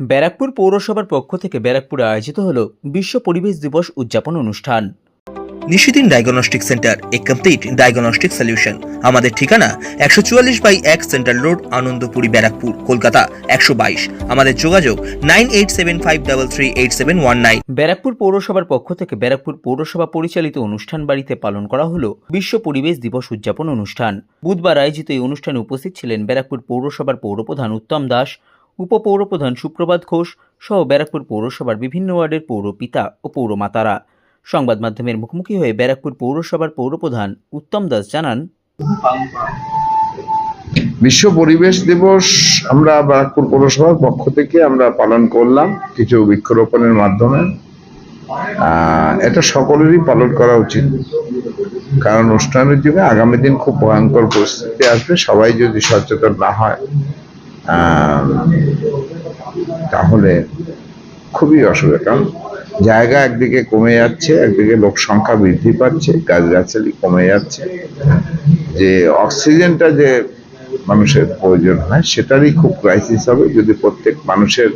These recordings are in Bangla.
ব্যারাকপুর পৌরসভার পক্ষ থেকে ব্যারাকপুরে আয়োজিত হল বিশ্ব পরিবেশ দিবস উদযাপন অনুষ্ঠান। নিশিদিন ডায়াগনস্টিক সেন্টার এ কমপ্লিট ডায়াগনস্টিক সলিউশন আমাদের ঠিকানা একশো চুয়াল্লিশ বাই এক সেন্ট্রাল রোড আনন্দপুরি ব্যারাকপুর কলকাতা একশো বাইশ। আমাদের যোগাযোগ nine eight seven five double three eight seven one nine. Barrackpore পৌরসভার পক্ষ থেকে ব্যারাকপুর পৌরসভা পরিচালিত অনুষ্ঠান বাড়িতে পালন করা হলো বিশ্ব পরিবেশ দিবস উদযাপন অনুষ্ঠান। বুধবার আয়োজিত এই অনুষ্ঠানে উপস্থিত ছিলেন ব্যারাকপুর পৌরসভার পৌরপ্রধান উত্তম দাস উপপৌরপ্রধান সুপ্রভাত ঘোষ সহ ব্যারাকপুর পৌরসভার বিভিন্ন ওয়ার্ডের পৌরপিতা ও পৌরমাতারা সংবাদ মাধ্যমের মুখোমুখি হয়ে ব্যারাকপুর পৌরসভার পৌরপ্রধান উত্তম দাস জানান, বিশ্ব পরিবেশ দিবস আমরা ব্যারাকপুর পৌরসভার পক্ষ থেকে আমরা পালন করলাম কিছু বৃক্ষরোপণের মাধ্যমে। এটা সকলেরই পালন করা উচিত। কারণ উষ্ণায়নের যুগে আগামী দিন খুব ভয়ঙ্কর পরিস্থিতি আসবে, সবাই যদি সচেতন না হয় তাহলে খুবই অসুবিধা, কারণ জায়গা একদিকে কমে যাচ্ছে, একদিকে লোক সংখ্যা বৃদ্ধি পাচ্ছে, গাছগাছালি কমে যাচ্ছে। যে অক্সিজেনটা যে মানুষের প্রয়োজন হয়, সেটারই খুব ক্রাইসিস হবে যদি প্রত্যেক মানুষের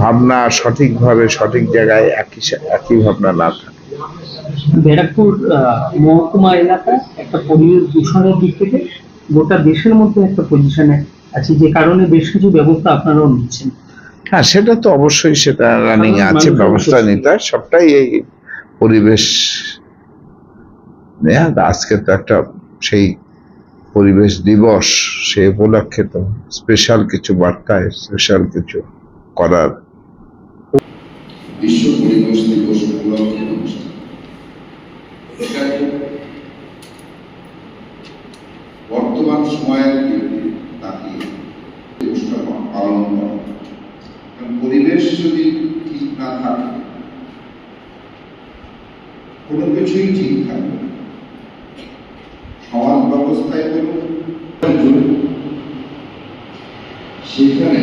ভাবনা সঠিকভাবে সঠিক জায়গায় একই একই ভাবনা না থাকে। ব্যারাকপুর মহকুমা এলাকা একটা পরিবেশ দূষণের দিক থেকে গোটা দেশের মধ্যে একটা পজিশনে আছে যে কারণে বেশ কিছু ব্যবস্থা আপনারাও নিচ্ছেন। হ্যাঁ সেটা তো অবশ্যই সেটা রানিং আছে ব্যবস্থা নিতে হয়। সবটাই এই পরিবেশ নেয়া। আজকে তো একটা সেই পরিবেশ দিবস সে উপলক্ষে তো স্পেশাল কিছু বার্তায় স্পেশাল কিছু করার। বিশ্ব পরিবেশ দিবস উপলক্ষে বর্তমান সময়ের পালন করা। পরিবেশ যদি ঠিক না থাকে, কোনো কিছুই ঠিক থাকবে সমাজ ব্যবস্থায় সেখানে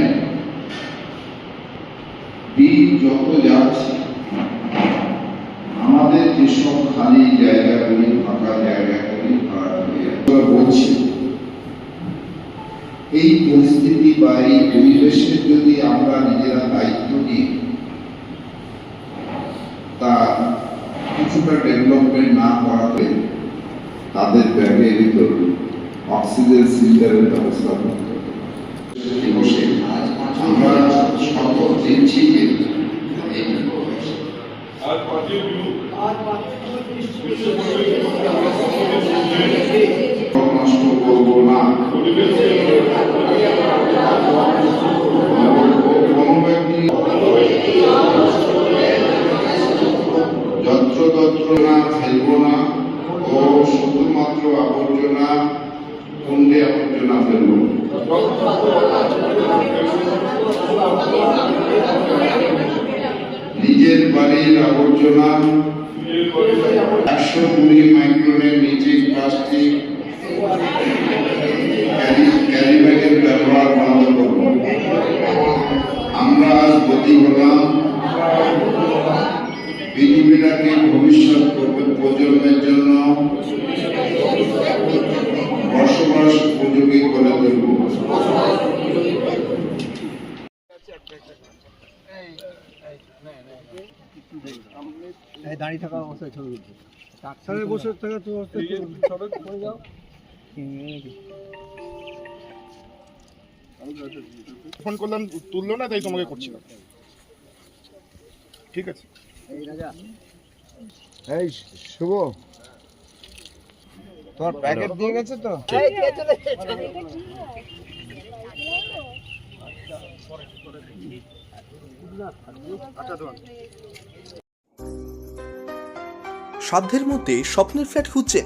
যত যাচ্ছে আমাদের যেসব খালি জায়গাগুলি, ফাঁকা জায়গাগুলি ভরাট হয়ে যাচ্ছে আমরা বলছি এই পরিস্থিতি বা এই পরিবেশের যদি আমরা নিজেরা দায়িত্ব নিই তা কিছুটা ডেভেলপমেন্ট না করাতে তাদের ব্যাগের ভিতর অক্সিজেন সিলিন্ডারের ব্যবস্থা করতে হবে। দিবসে আমরা শপথ দিচ্ছি যে এই নষ্ট করব না কোনো ব্যক্তি না ফেলব না ও শুধুমাত্র আবর্জনা কুণ্ডে আবর্জনা ফেলব নিজের বাড়ির আবর্জনা, একশো কুড়ি মাইক্রনের নিচে প্লাস্টিক ক্যারি ব্যাগের ব্যবহার বন্ধ করব আমরা আজ গতি হলাম পৃথিবীটাকে ভবিষ্যৎ প্রজ- প্রজন্মের জন্য বসবাস উপযোগী করে তুলব ফোন করলাম তুললো না তাই তোমাকে করছিলাম ঠিক আছে। এই শুভ। তোর প্যাকেট দিয়ে গেছে তো? সাধ্যের মধ্যে স্বপ্নের ফ্ল্যাট খুঁজছেন।